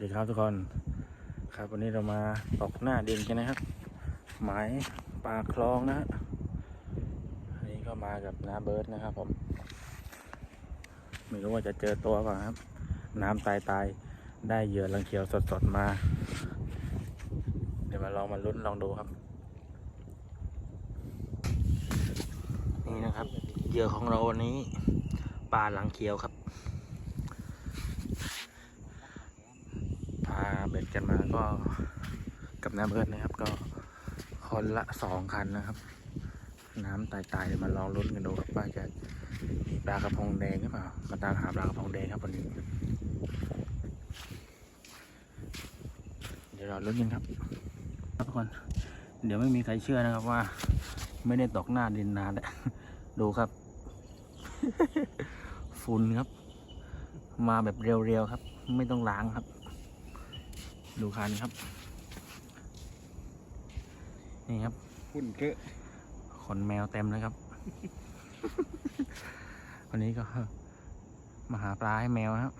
ดีครับทุกคนครับวันนี้เรามาตกหน้าดินกันนะครับ หมายปลาคลองนะฮะอันนี้ก็มากับน้าเบิร์ดนะครับผม ไม่รู้ว่าจะเจอตัวป่าครับ น้ำตายตายได้เหยื่อลังเขียวสดๆมา เดี๋ยวมาลองมาลุ้นลองดูครับ นี่นะครับเหยื่อของเราวันนี้ปลาหลังเขียวครับ พา เบ็ดกันมาก็กับน้าเบิร์ดนะครับ ก็คนละสองคันนะครับ น้ำตายๆมาลองลุ้นกันดูครับว่าจะมีปลากระพงแดงหรือเปล่ามาตามหาปลากระพงแดงครับวันนี้ เดี๋ยวเราลุ้นกันครับทุกคนเดี๋ยวไม่มีใครเชื่อนะครับว่า ไม่ได้ตกหน้าดินนานแล้วดูครับ ฝุ่นครับ มาแบบเรียวๆครับ ไม่ต้องล้างครับ ดูคันครับ นี่ครับฝุ่นเกอะขนแมวเต็มเลยครับ วันนี้ก็มาหาปลาให้แมวครับ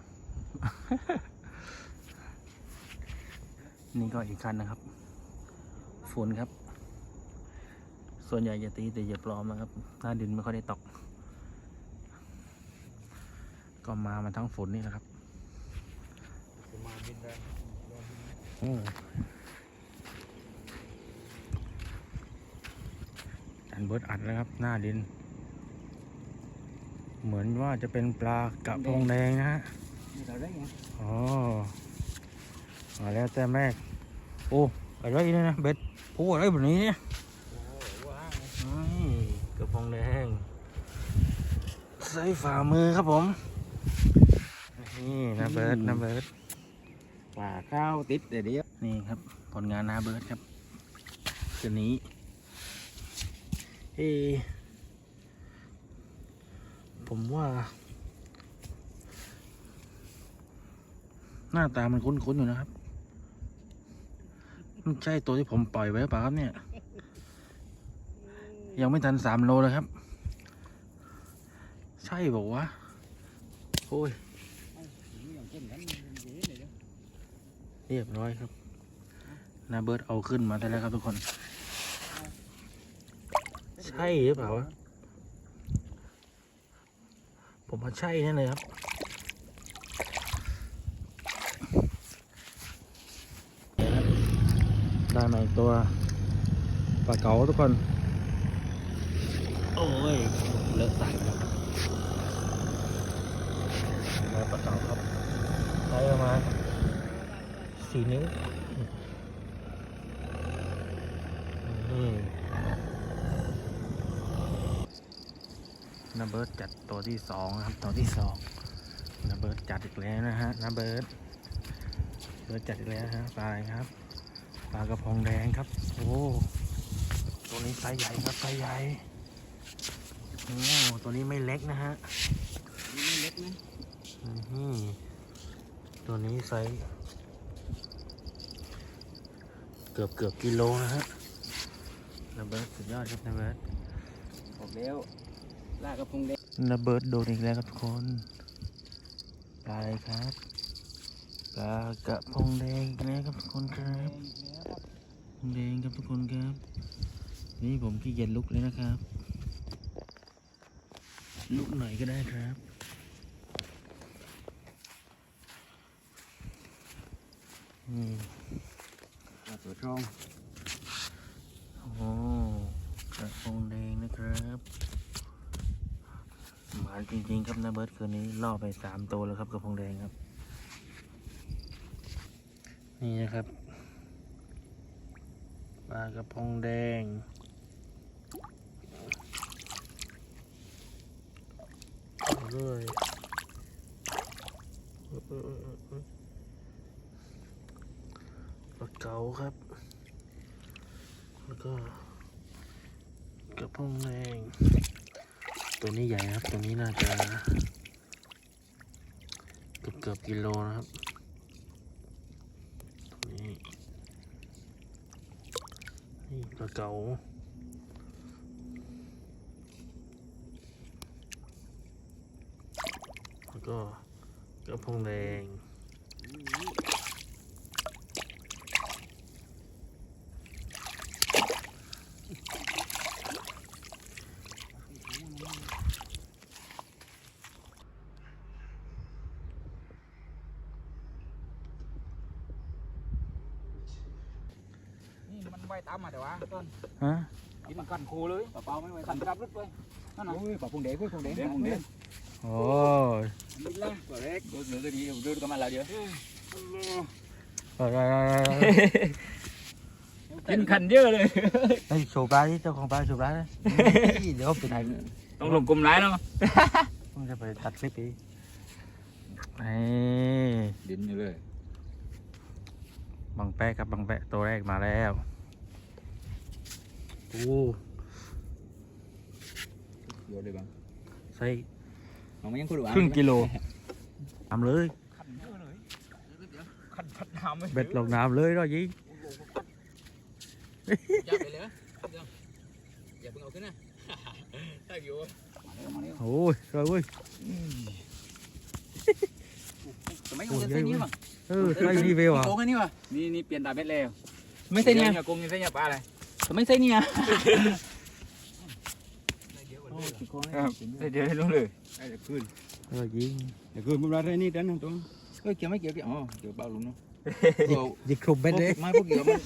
นี่ก็อีกคันนะครับฝุ่นครับ ส่วนใหญ่จะตีแต่เหยียบปลอมนะครับ หน้าดินไม่ค่อยได้ตก ก็มามาทั้งฝุ่นนี่แหละครับจะมาบินได้โอ้อันเบิร์ดอัดแล้วครับ หน้าดิน เหมือนว่าจะเป็นปลากระพงแดงนะฮะนี่เราได้ไงอ๋อมาแล้วแต้มแรกโอ้อะไรเนี่ยนะเบ็ดพูอะไรแบบนี้เนี่ยโอ้ว้าวนี่กระพงแดงใส่ฝ่ามือครับผม นี่นะเบิร์ดนะเบิร์ด ปลาข้าวติดแต่เดียวนี่ครับ ผลงานนาเบิร์ดครับคืนนี้เออผมว่า หน้าตามันคุ้นๆอยู่นะครับมันใช่ตัวที่ผมปล่อยไว้หรือเปล่าครับเนี่ย ยังไม่ทันสามโลเลยครับ ใช่บอกว่าวะโอ้ย นี่อย่างเช่นกันเดี๋ยวเดี๋ยวเดี๋ยว เรียบร้อยครับนาเบิร์ดเอาขึ้นมาได้แล้วครับทุกคน ใช่หรือเปล่าวะผมว่าใช่แน่เลยครับ ได้มาอีกตัวปลาเก๋าทุกคน โอ้ย เลอะใส่แล้วปลาเก๋าครับใช้ประมาณ สี่นิ้วอืมนาเบิร์ดจัดตัวที่สองนะครับ ตัวที่สองนาเบิร์ดจัดอีกแล้วนะฮะนาเบิร์ดเบิร์ดจัดอีกแล้วฮะปลาอะไรครับปลากระพงแดงครับ โอ้ตัวนี้ไซส์ใหญ่ครับไซส์ใหญ่โอ้ตัวนี้ไม่เล็กนะฮะนี่ไม่เล็กนะอือหือตัวนี้ไซส์ เกือบเกือบกิโลนะฮะนาเบิร์ดสุดยอดครับนาเบิร์ดบอกแล้วลากกระพงแดงนาเบิร์ดโดนอีกแล้วครับทุกคนปลาอะไรครับปลากระพงแดงอีกแล้วครับทุกคนครับแดงครับทุกคนครับ นี่ผมขี้เกียจลุกเลยนะครับ ลุกหน่อยก็ได้ครับอืมปลา ตัวช่องโอ้กระพงแดงนะครับหมานจริงๆครับนะเบิร์ดคืนนี้ล่อไปสามตัวแล้วครับกระพงแดงครับ นี่นะครับปลากระพงแดงเอาเลยปลา เก๋าครับ แล้วก็กระพงแดงตัวนี้ใหญ่ครับ ตัวนี้น่าจะเกือบเกือบกิโลนะครับตัวนี้นี่ปลาเก๋าแล้วก็กระพงแดง ว้ตามมาแต่ว่าต้นฮะกินกันคูเลยเปล่าไม่ไว้ขันรับรถไปนั่นน่ะโอ้ยปลาพงเด็กพงเด็กพงเด็กโอ้ยนี่แหละปลาเล็กดูดูดีดูกันมาแล้วเดี๋ยวเออเออเออเออกินขันเยอะเลยเฮ้ยโชว์ปลาที่เจ้าของปลาโชว์ปลาเลยนี่เดี๋ยวเป็นไงต้องลงกลุ่มร้ายเนาะผมจะไปตัดคลิปอีกนี่ดินอยู่เลยบังแปะครับบังแปะตัวแรกมาแล้ว โอ้โยนเลยบ้างใส่มันยังคนดูครึ่งกิโลทำเลยขันเยอะเลยขันพัดน้ำไม่เบ็ดลงน้ำเลยรอยยิงยับไปเลยอย่าเพิ่งเอาขึ้นนะได้อยู่มาเร็วมาเร็วโอ้ยรอยเว้ยทำไมเอาเส้นนี้วะเออใส่นี่เวลอะโกงอันนี้วะนี่นี่เปลี่ยนตาเบ็ดแล้วไม่ใช่เนี่ยโกงนี่ใช่เนี่ยปลาอะไร ไม่ใช่เนี่ยเดี๋ยวให้รู้เลยได้คืนรอยยิงเดี๋ยวคืนพวกเราได้นี่ดันนะตัวเอ้ยเกี่ยวไม่เกี่ยวเกี่ยวอ๋อเกี่ยวเบาลุงเนาะยิงคลุมเบ็ดเลยไม่พวกเกี่ยวมัน